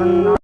Samana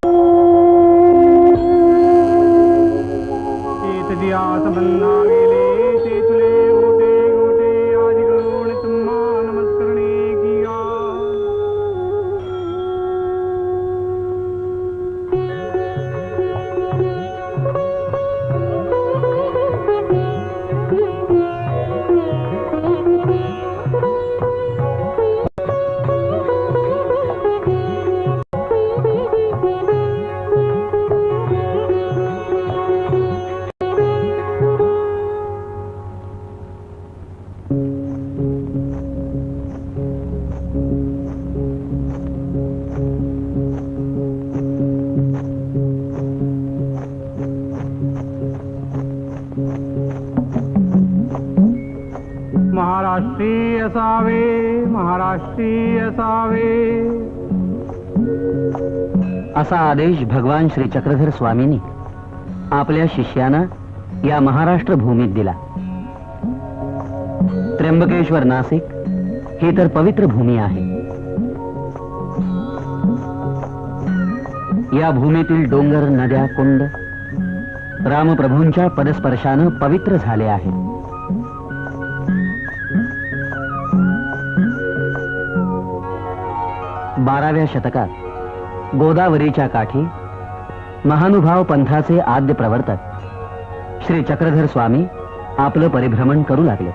Maharashtri असावे महाराष्ट्री असावे असा आदेश भगवान श्री चक्रधर स्वामींनी आपल्या शिष्याना या महाराष्ट्र भूमीत दिला. त्र्यंबकेश्वर नाशिक ही तर पवित्र भूमी आहे. या भूमीतील डोंगर नद्या कुंड रामप्रभूंच्या पदस्पर्शानं पवित्र झाले आहेत. बाराव्या शतकात गोदावरीच्या काठी महानुभाव पंथाचे आद्य प्रवर्तक श्री चक्रधर स्वामी आपलं परिभ्रमण करू लागले.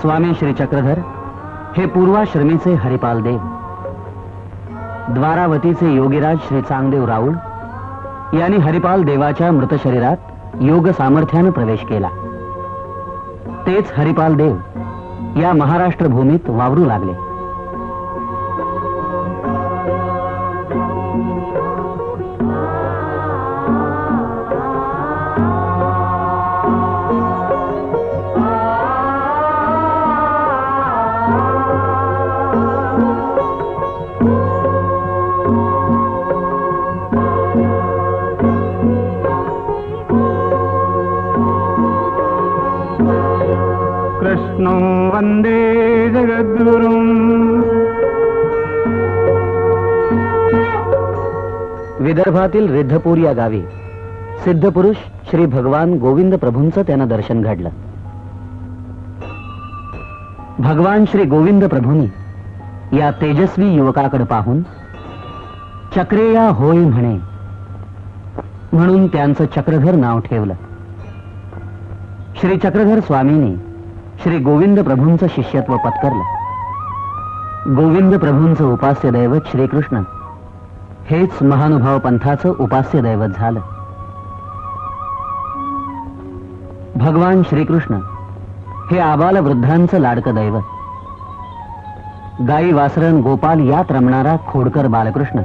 स्वामी श्री चक्रधर हे पूर्वाश्रमीचे हरिपाल देव द्वारावतीचे योगीराज श्री चांगदेव राऊळ यांनी हरिपाल देवाच्या मृत शरीरात योग सामर्थ्यानं प्रवेश केला. तेच हरिपाल देव या महाराष्ट्र भूमीत वावरू लागले. विदर्भातील रिद्धपूर या गावी सिद्ध पुरुष श्री भगवान गोविंद प्रभूंचं त्यानं दर्शन घडलं. भगवान श्री गोविंद प्रभूंनी या तेजस्वी युवकाकडे पाहून चक्रेया होय म्हणे म्हणून त्यांचं चक्रधर नाव ठेवलं. श्री चक्रधर स्वामींनी श्री गोविंद प्रभूंचं शिष्यत्व पत्करलं. गोविंद प्रभूंचं उपास्य दैवत श्रीकृष्ण हेच महानुभाव पंथाचं उपास्य दैवत झालं. भगवान श्रीकृष्ण हे आबाल वृद्धांचं लाडकं दैवत. गाई वासरण गोपाल यात रमणारा खोडकर बालकृष्ण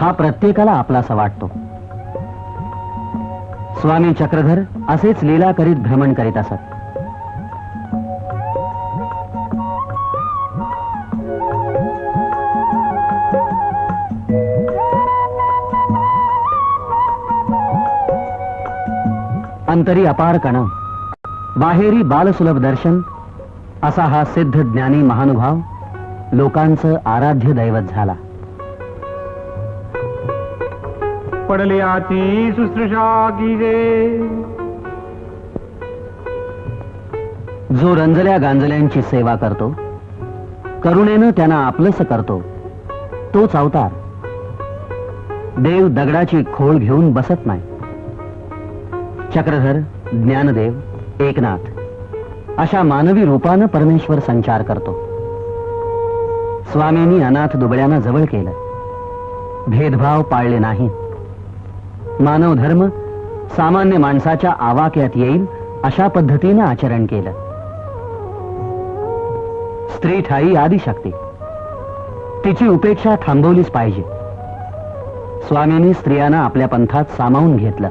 हा प्रत्येकाला आपलासा वाटतो. स्वामी चक्रधर असेच लीला करीत भ्रमण करीत असत. अंतरी अपार कण. बाहेरी बालसुलभ दर्शन असा हा सिद्ध ज्ञानी महानुभाव लोकांचं आराध्य दैवत झाला. पडल्याची शुश्रूषा कीजे जो रंजल्या गांजल्यांची सेवा करतो करुणेनं त्यांना आपलंस करतो तोच अवतार. देव दगडाची खोळ घेऊन बसत नाही. चक्रधर ज्ञानदेव एकनाथ अशा मानवी रूपानं परमेश्वर संचार करतो. स्वामींनी अनाथ दुबळ्यांना जवळ केलं. भेदभाव पाळले नाही. मानव धर्म सामान्य माणसाच्या आवाक्यात येईल अशा पद्धतीनं आचरण केलं. स्त्री ठाई आदिशक्ती. तिची उपेक्षा थांबवलीच पाहिजे. स्वामींनी स्त्रियांना आपल्या पंथात सामावून घेतलं.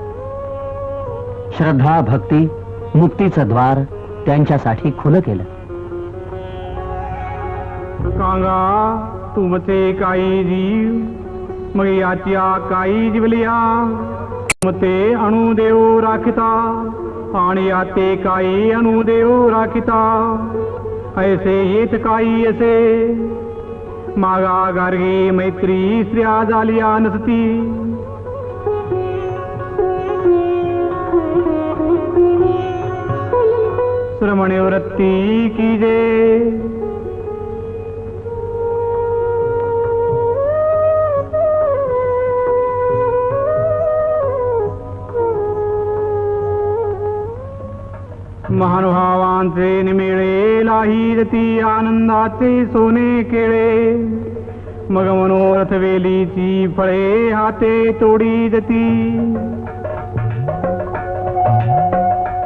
श्रद्धा भक्ती मुक्तीचं द्वार त्यांच्यासाठी खुलं केलं. सांगा तुमचे काही जीव मग याच्या काही जीवलिया तुमचे अणुदेव राखिता आणि याते काही अणुदेव राखिता. ऐसे येत काही असे. मागा गार्गे मैत्री स्त्रिया झालिया नसती. श्रमणे वृत्ती की जे महानुभावांचे निमिळे लाही आनंदाचे सोने केळे मग मनोरथ वेलीची फळे हाते तोडी जती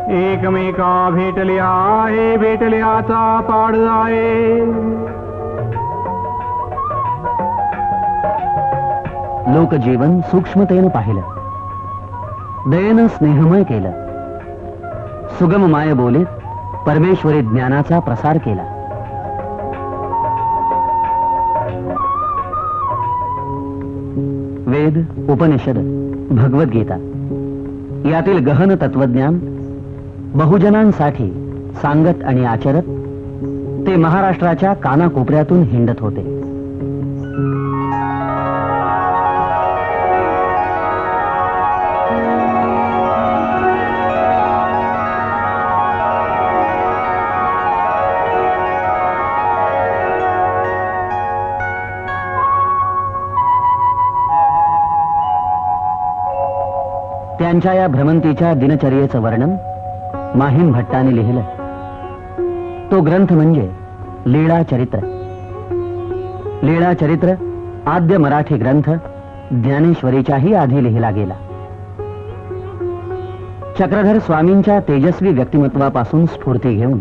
एकमेका भेटल्या आहे भेटल्याचा पाड आहे. लोकजीवन सूक्ष्मतेनं पाहिलं. दयेनं स्नेहमय केलं. सुगम माय बोलीत परमेश्वरी ज्ञानाचा प्रसार केला. वेद उपनिषद भगवद्गीता यातील गहन तत्वज्ञान बहुजनांसाठी सांगत आणि आचरत ते महाराष्ट्राच्या कानाकोपऱ्यातून हिंडत होते. त्यांच्या या भ्रमंतीच्या दिनचर्येचं वर्णन माहीम भट्टाने लिहिलं. तो ग्रंथ म्हणजे लीळा चरित्र. लीळा चरित्र आद्य मराठी ग्रंथ ज्ञानेश्वरीच्याही आधी लिहिला गेला. चक्रधर स्वामींच्या तेजस्वी व्यक्तिमत्वापासून स्फूर्ती घेऊन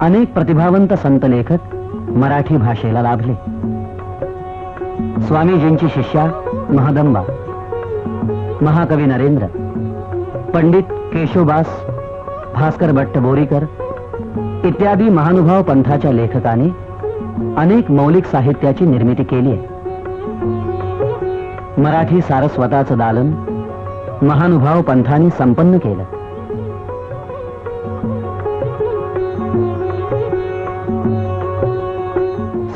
अनेक प्रतिभावंत संत लेखक मराठी भाषेला लाभले. स्वामीजींची शिष्या महदंबा महाकवी नरेंद्र पंडित केशोबास भास्कर भट्ट बोरीकर इत्यादी महानुभाव पंथाच्या लेखकाने अनेक मौलिक साहित्याची निर्मिती केली आहे. मराठी सारस्वताचं दालन महानुभाव पंथाने संपन्न केलं.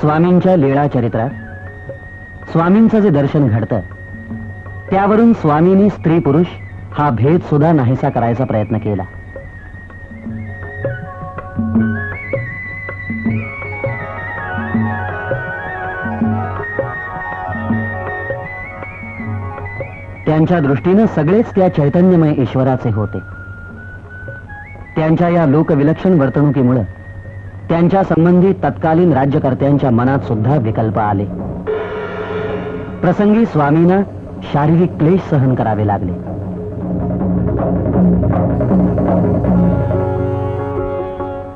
स्वामींच्या लीळा चरित्रात स्वामींचं जे दर्शन घडतं त्यावरून स्वामींनी स्त्री पुरुष हा भेद सुद्धा नाहीसा करायचा प्रयत्न केला. त्यांच्या दृष्टीनं सगळेच त्या चैतन्यमय ईश्वराचे होते. त्यांच्या या लोकविलक्षण वर्तणुकीमुळे त्यांच्या संबंधी तत्कालीन राज्यकर्त्यांच्या मनात सुद्धा विकल्प आले. प्रसंगी स्वामींना शारीरिक क्लेश सहन करावे लागले.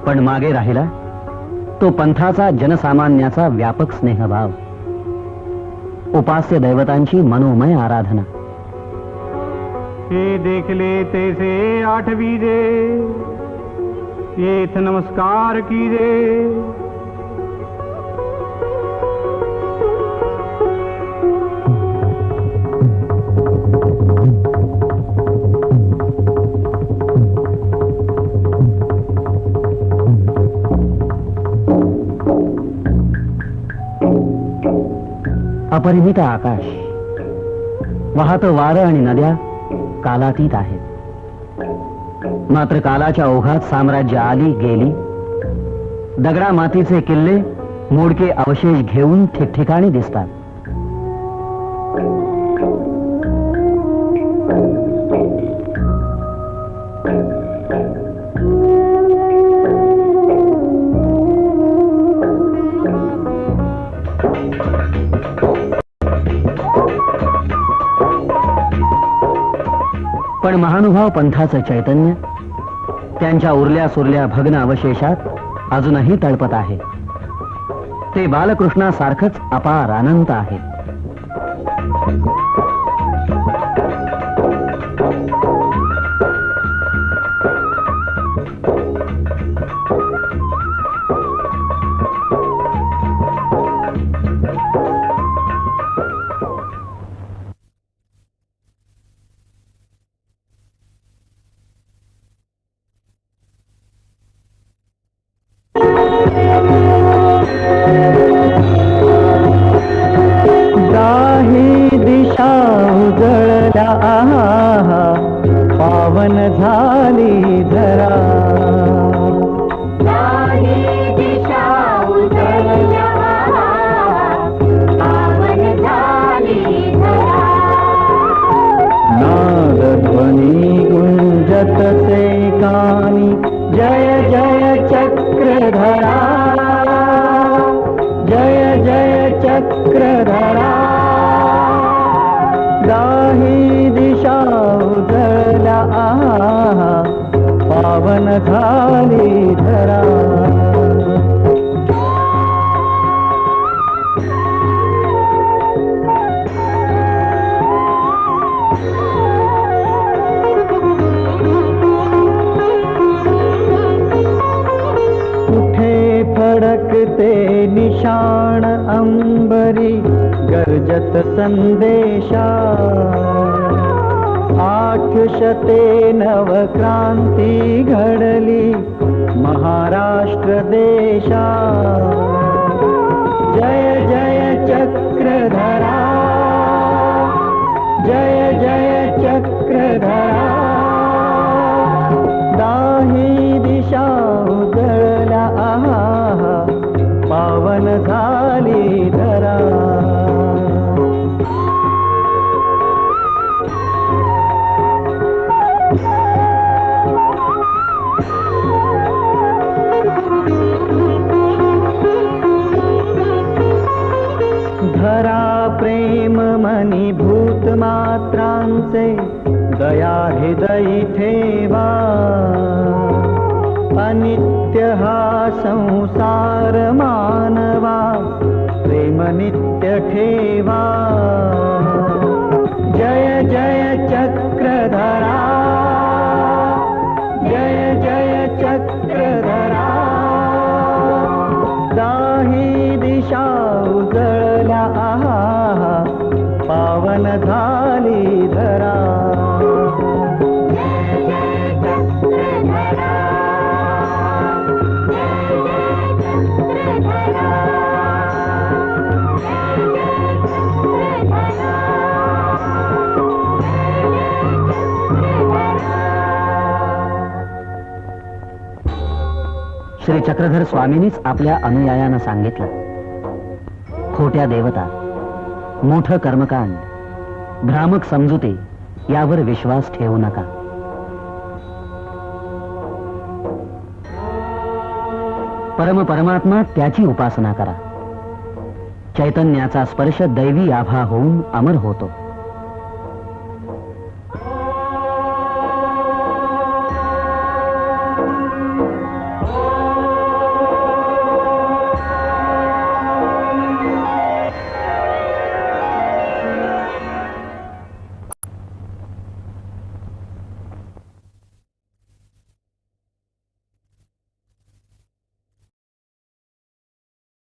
पण मागे राहिला तो पंथाचा जनसामान्याचा व्यापक स्नेहभाव. उपास्य दैवतांची मनोमय आराधना. हे देख लेते से आठ बीजे एथ नमस्कार कीजे। अपरिमित आकाश। वहाँ तो आणि नद्या कालातीत आहेत. मात्र कालाच्या ओघात साम्राज्य आली गेली. दगडा मातीचे किल्ले मोडके अवशेष घेऊन ठिकठिकाणी दिसतात. महानुभाव पंथाचं चैतन्य. त्यांच्या उरल्या सुरल्या भग्न अवशेषात अजूनही तळपत आहे. ते बालकृष्णासारखंच अपार अनंत आहे. जय जय चक्रधरा। जय जय चक्रधरा। दाही दिशा उजळल्या आहा पावन झाली धरा। अम्बरी गर्जत सन्देशा आक्षते नवक्रान्ति घडली महाराष्ट्रदेशा जय जय चक्रधरा। पात्रांचे दया हृदयी ठेवा. अनित्य हा संसार मानवा. प्रेम नित्य ठेवा. श्री चक्रधर स्वामींनीच आपल्या अनुयायांना सांगितलं. खोट्या देवता मोठं कर्मकांड भ्रामक समजुते यावर विश्वास ठेवू नका. परम परमात्मा त्याची उपासना करा. चैतन्याचा स्पर्श दैवी आभा होऊन अमर होतो.